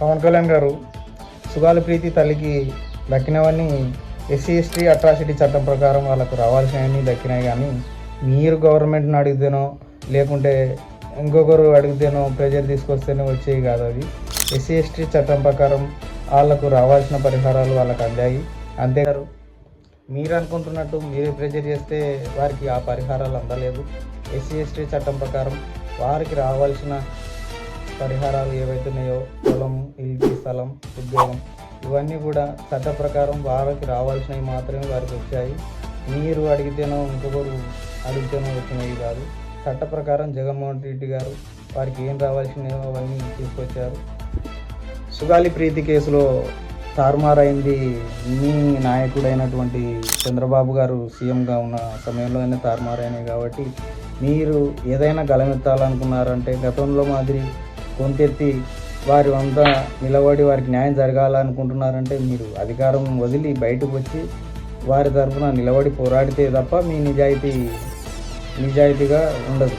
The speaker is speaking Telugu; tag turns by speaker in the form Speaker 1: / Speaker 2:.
Speaker 1: పవన్ కళ్యాణ్ గారు సుగాల ప్రీతి తల్లికి దక్కినవన్నీ ఎస్సీ ఎస్టీ అట్రాసిటీ చట్టం ప్రకారం వాళ్ళకు రావాల్సినవన్నీ దక్కినాయి కానీ మీరు గవర్నమెంట్ని అడిగితేనో లేకుంటే ఇంకొకరు అడిగితేనో ప్రెజర్ తీసుకొస్తేనే వచ్చేవి కాదు అది ఎస్సీ ఎస్టీ చట్టం ప్రకారం వాళ్ళకు రావాల్సిన పరిహారాలు వాళ్ళకు అందాయి. అంతేగారు మీరు అనుకుంటున్నట్టు మీరే ప్రెజర్ చేస్తే వారికి ఆ పరిహారాలు అందలేదు. ఎస్సీ ఎస్టీ చట్టం ప్రకారం వారికి రావాల్సిన పరిహారాలు ఏవైతున్నాయో పొలం ఇల్లు స్థలం ఉద్యోగం ఇవన్నీ కూడా చట్ట ప్రకారం వారికి రావాల్సినవి మాత్రమే వారికి వచ్చాయి. మీరు అడిగితేనో ఇంకొకరు అడిగితేనో వచ్చినవి కాదు. చట్ట ప్రకారం జగన్మోహన్ రెడ్డి గారు వారికి ఏం రావాల్సినవో అవన్నీ తీసుకొచ్చారు. సుగాలి ప్రీతి కేసులో తారుమారైంది మీ నాయకుడైనటువంటి చంద్రబాబు గారు సీఎంగా ఉన్న సమయంలోనే తారుమారైనాయి కాబట్టి మీరు ఏదైనా గలమెత్తాలనుకున్నారంటే గతంలో మాదిరి కొంతెత్తి వారి అంతా నిలబడి వారికి న్యాయం జరగాలనుకుంటున్నారంటే మీరు అధికారం వదిలి బయటకు వచ్చి వారి తరఫున నిలబడి పోరాడితే తప్ప మీ నిజాయితీ నిజాయితీగా ఉండదు.